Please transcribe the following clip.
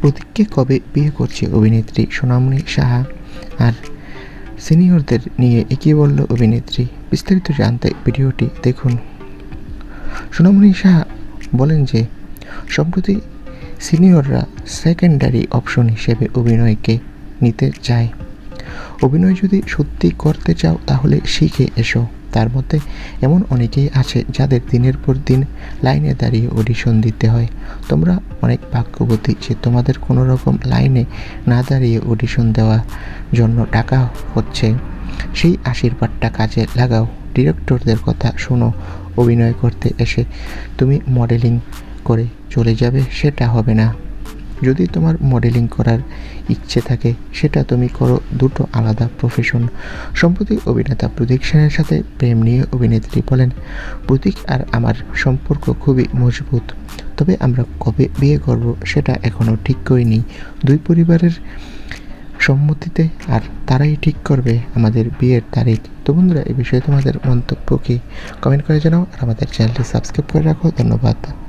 প্রতীককে কবে বিয়ে করছে অভিনেত্রী সোনামণি সাহা? আর সিনিয়রদের নিয়ে এগিয়ে বলল অভিনেত্রী, বিস্তারিত জানতে ভিডিওটি দেখুন। সোনামণি সাহা বলেন যে, সম্প্রতি সিনিয়ররা সেকেন্ডারি অপশন হিসেবে অভিনয়কে নিতে চায়। অভিনয় যদি সত্যি করতে চাও, তাহলে শিখে এসো। তার মধ্যে এমন অনেকেই আছে যাদের দিনের পর দিন লাইনে দাঁড়িয়ে অডিশন দিতে হয়। তোমরা অনেক ভাগ্যবতী যে তোমাদের কোনো রকম লাইনে না দাঁড়িয়ে অডিশন দেওয়ার জন্য ডাকা হচ্ছে। সেই আশীর্বাদটা কাজে লাগাও। ডিরেক্টরদের কথা শোনো। অভিনয় করতে এসে তুমি মডেলিং করে চলে যাবে, সেটা হবে না। যদি তোমার মডেলিং করার ইচ্ছে থাকে, সেটা তুমি করো দুটো আলাদা প্রফেশন সম্প্রতি অভিনেতা প্রতীক সেনের সাথে প্রেম নিয়ে অভিনেত্রী বলেন, প্রতীক আর আমার সম্পর্ক খুবই মজবুত। তবে আমরা কবে বিয়ে করব সেটা এখনও ঠিক করিনি। দুই পরিবারের সম্মতিতে আর তারাই ঠিক করবে আমাদের বিয়ের তারিখ। তো বন্ধুরা এই বিষয়ে তোমাদের মন্তব্য কি? কমেন্ট করে জানাও আর আমাদের চ্যানেলটি সাবস্ক্রাইব করে রাখো। ধন্যবাদ।